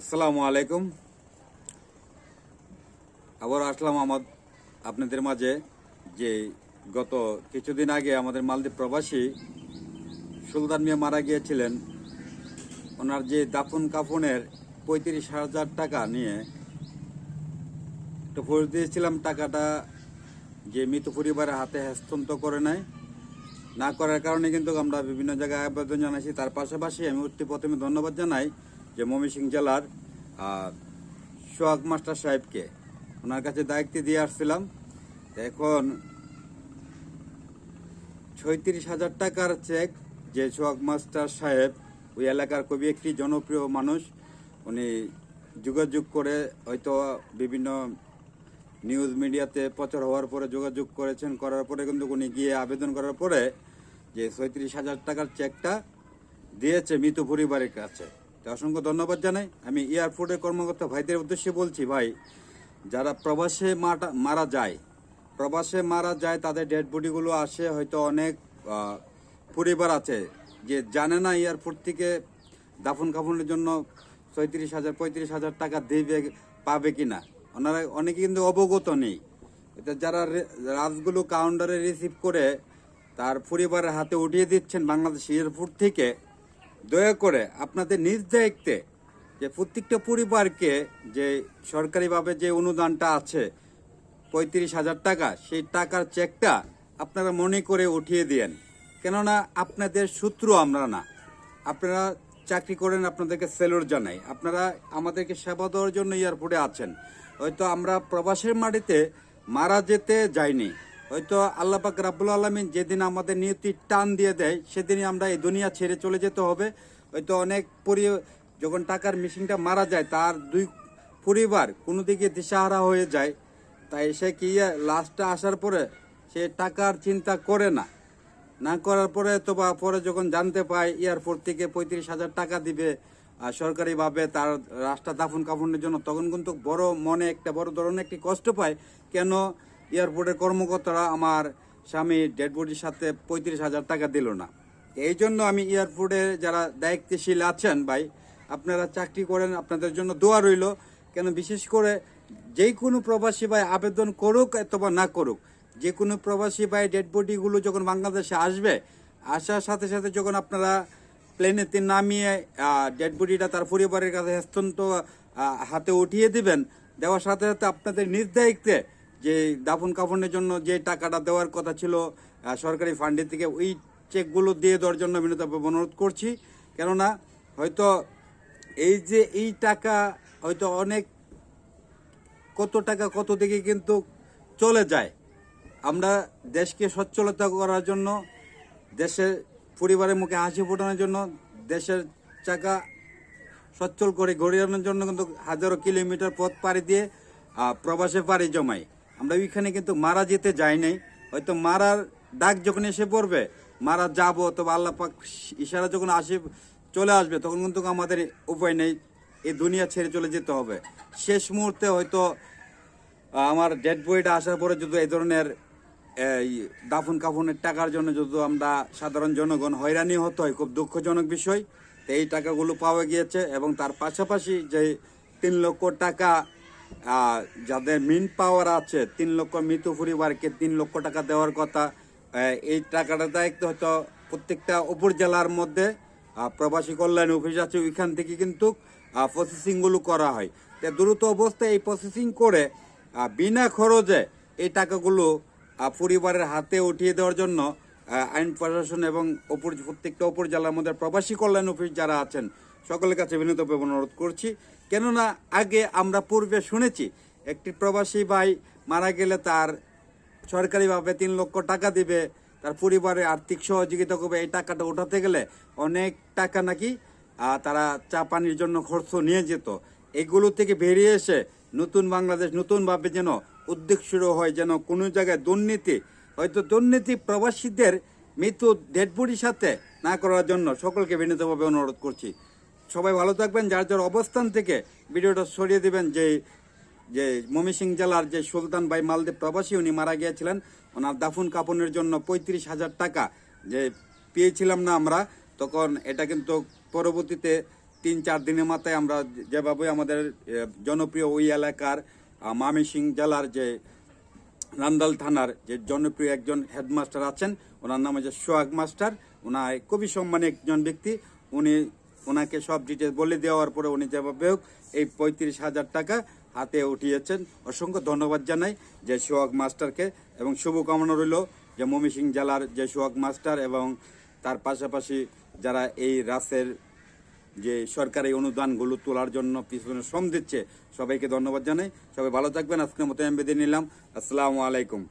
আসসালামু আলাইকুম। আবার আসলাম আমার আপনাদের মাঝে যে গত কিছুদিন আগে আমাদের মালদ্বীপ প্রবাসী সুলতান মিয়া মারা গিয়েছিলেন। ওনার যে দাফন কাফনের পঁয়ত্রিশ হাজার টাকা নিয়ে তো ফোর্স দিয়েছিলাম, টাকাটা যে মৃত পরিবারের হাতে হস্তান্তর করে নেয় না করার কারণে কিন্তু আমরা বিভিন্ন জায়গায় আবেদন জানাইছি। তার পাশাপাশি আমি অতি প্রথমে ধন্যবাদ জানাই যে ময়মনসিংহ জেলার সোহাগ মাস্টার সাহেবকে ওনার কাছে দায়িত্ব দিয়ে আসছিলাম। এখন ছয়ত্রিশ হাজার টাকার চেক যে সোহাগ মাস্টার সাহেব ওই এলাকার কবি একটি জনপ্রিয় মানুষ, উনি যোগাযোগ করে হয়তো বিভিন্ন নিউজ মিডিয়াতে প্রচার হওয়ার পরে যোগাযোগ করেছেন, করার পরে কিন্তু উনি গিয়ে আবেদন করার পরে যে ছয়ত্রিশ হাজার টাকার চেকটা দিয়েছে মৃত পরিবারের কাছে। অসংখ্য ধন্যবাদ জানাই। আমি এয়ারপোর্টের কর্মকর্তা ভাইদের উদ্দেশ্যে বলছি, ভাই, যারা প্রবাসে মারা যায়, প্রবাসে মারা যায়, তাদের ডেড বডিগুলো আসে, হয়তো অনেক পরিবার আছে যে জানে না এয়ারপোর্ট থেকে দাফন কাফনের জন্য ছয়ত্রিশ হাজার, পঁয়ত্রিশ হাজার টাকা দেবে, পাবে কি না ওনারা, অনেকে কিন্তু অবগত নেই। এটা যারা রাজগুলো কাউন্টারে রিসিভ করে, তার পরিবারের হাতে উঠিয়ে দিচ্ছেন বাংলাদেশ এয়ারপোর্ট থেকে দয়া করে আপনাদের নিজ দায়িত্বে যে প্রত্যেকটা পরিবারকে যে সরকারিভাবে যে অনুদানটা আছে, পঁয়ত্রিশ হাজার টাকা, সেই টাকার চেকটা আপনারা মনে করে উঠিয়ে দিয়েন। কেননা আপনাদের সূত্র আমরা না। আপনারা চাকরি করেন, আপনাদেরকে সেলুট জানাই। আপনারা আমাদেরকে সেবা দেওয়ার জন্য এয়ারপোর্টে আছেন। হয়তো আমরা প্রবাসের মাটিতে মারা যেতে যাইনি। হয়তো আল্লাপাক রাব্বুল আলমিন যেদিন আমাদের নিয়তি টান দিয়ে দেয়, সেদিনই আমরা এই দুনিয়া ছেড়ে চলে যেতে হবে। হয়তো অনেক পরি, যখন টাকার মেশিনটা মারা যায়, তার দুই পরিবার কোনো দিকে দিশাহারা হয়ে যায়। তাই সে কি লাস্টটা আসার পরে সে টাকার চিন্তা করে না। না করার পরে তো বা পরে যখন জানতে পায় এয়ারপোর্ট থেকে পঁয়ত্রিশ হাজার টাকা দিবে সরকারিভাবে তার রাস্তা দাফন কাফনের জন্য, তখন কিন্তু বড় মনে একটা, বড় ধরনের একটি কষ্ট পায়। কেন? এয়ারপোর্টের কর্মকর্তারা আমার স্বামী ডেড বডির সাথে পঁয়ত্রিশ হাজার টাকা দিল না। এই জন্য আমি এয়ারপোর্টে যারা দায়িত্বশীল আছেন ভাই আপনারা চাকরি করেন আপনাদের জন্য দোয়া রইল। কেন বিশেষ করে যে কোনো প্রবাসী ভাই আবেদন করুক অথবা না করুক যে কোনো প্রবাসী ভাই ডেড বডিগুলো যখন বাংলাদেশে আসবে আসার সাথে সাথে যখন আপনারা প্লেনেতে নামিয়ে ডেড বডিটা তার পরিবারের কাছে হস্তান্তর আহ, হাতে উঠিয়ে দিবেন দেওয়ার সাথে সাথে আপনাদের নিজ দায়িত্বে যে দাফন কাফনের জন্য যে টাকাটা দেওয়ার কথা ছিল সরকারি ফান্ডের থেকে ওই চেকগুলো দিয়ে দেওয়ার জন্য বিনীতভাবে অনুরোধ করছি। কেননা হয়তো এই যে এই টাকা হয়তো অনেক কত টাকা কত দিকে কিন্তু চলে যায়। আমরা দেশকে সচ্ছলতা করার জন্য দেশের পরিবারের মুখে হাসি ফোটানোর জন্য, দেশের চাকা সচ্ছল করে গড়িয়ানোর জন্য কিন্তু হাজারো কিলোমিটার পথ পাড়ি দিয়ে প্রবাসে পাড়ি জমাই। আমরা ওইখানে কিন্তু মারা যেতে যাই নাই। হয়তো মারার ডাক যখন এসে পড়বে, মারা যাব তবে আল্লাহ পাক ইশারা যখন আসে, চলে আসবে, তখন কিন্তু আমাদের উপায় নেই, এই দুনিয়া ছেড়ে চলে যেতে হবে। শেষ মুহূর্তে হয়তো আমার ডেড বইটা আসার পরে যদি এই ধরনের, এই দাফন কাফনের টাকার জন্য যদি আমরা সাধারণ জনগণ হয়রানি হতে হয়, খুব দুঃখজনক বিষয়। এই টাকাগুলো পাওয়া গিয়েছে এবং তার পাশাপাশি যে তিন লক্ষ টাকা যাদের মিন পাওয়ার আছে, তিন লক্ষ মৃত পরিবারকে তিন লক্ষ টাকা দেওয়ার কথা এই টাকাটা দায়িত্ব হয়তো প্রত্যেকটা উপজেলার মধ্যে প্রবাসী কল্যাণ অফিস আছে, ওইখান থেকে কিন্তু প্রসেসিংগুলো করা হয়। তো দ্রুত অবস্থায় এই প্রসেসিং করে বিনা খরচে এই টাকাগুলো পরিবারের হাতে উঠিয়ে দেওয়ার জন্য আইন প্রশাসন এবং প্রত্যেকটা উপজেলার মধ্যে প্রবাসী কল্যাণ অফিস যারা আছেন সকলের কাছে বিনীতভাবে অনুরোধ করছি। কেননা আগে আমরা পূর্বে শুনেছি, একটি প্রবাসী ভাই মারা গেলে তার সরকারিভাবে তিন লক্ষ টাকা দিবে, তার পরিবারে আর্থিক সহযোগিতা করবে, এই টাকাটা উঠাতে গেলে অনেক টাকা নাকি তারা চা পানির জন্য খরচ নিয়ে যেত। এগুলো থেকে বেরিয়ে এসে নতুন বাংলাদেশ নতুনভাবে যেন উদ্যোগ শুরু হয়, যেন কোনো জায়গায় দুর্নীতি, হয়তো দুর্নীতি প্রবাসীদের মৃত্যু ডেড বডির সাথে না করার জন্য সকলকে বিনীতভাবে অনুরোধ করছি। সবাই ভালো থাকবেন, যার যার অবস্থান থেকে ভিডিওটা সরিয়ে দিবেন যে যে ময়মনসিং জেলার যে সুলতান ভাই মালদ্বীপ প্রবাসী, উনি মারা গিয়েছিলেন। ওনার দাফন কাপনের জন্য পঁয়ত্রিশ হাজার টাকা যে পেয়েছিলাম না আমরা, তখন এটা কিন্তু পরবর্তীতে তিন চার দিনের মাথায় আমরা যেভাবে আমাদের জনপ্রিয় ওই এলাকার মামিসিং জেলার যে নান্দাল থানার যে জনপ্রিয় একজন হেডমাস্টার আছেন, ওনার নাম হচ্ছে সোহাগ মাস্টার। ওনার খুবই সম্মানী একজন ব্যক্তি, উনি ওনাকে সব ডিটেলস বলে দেওয়ার পরে উনি যেভাবে হোক এই পঁয়ত্রিশ হাজার টাকা হাতে উঠিয়েছেন। অসংখ্য ধন্যবাদ জানাই যে সোহাগ মাস্টারকে এবং শুভকামনা রইল যে ময়মনসিং জেলার যে সোহাগ মাস্টার এবং তার পাশাপাশি যারা এই রাসের যে সরকারি অনুদানগুলো তোলার জন্য পিছনে শ্রম দিচ্ছে, সবাইকে ধন্যবাদ জানাই। সবাই ভালো থাকবেন। আজকের মতো এমবেদে নিলাম। আসসালামু আলাইকুম।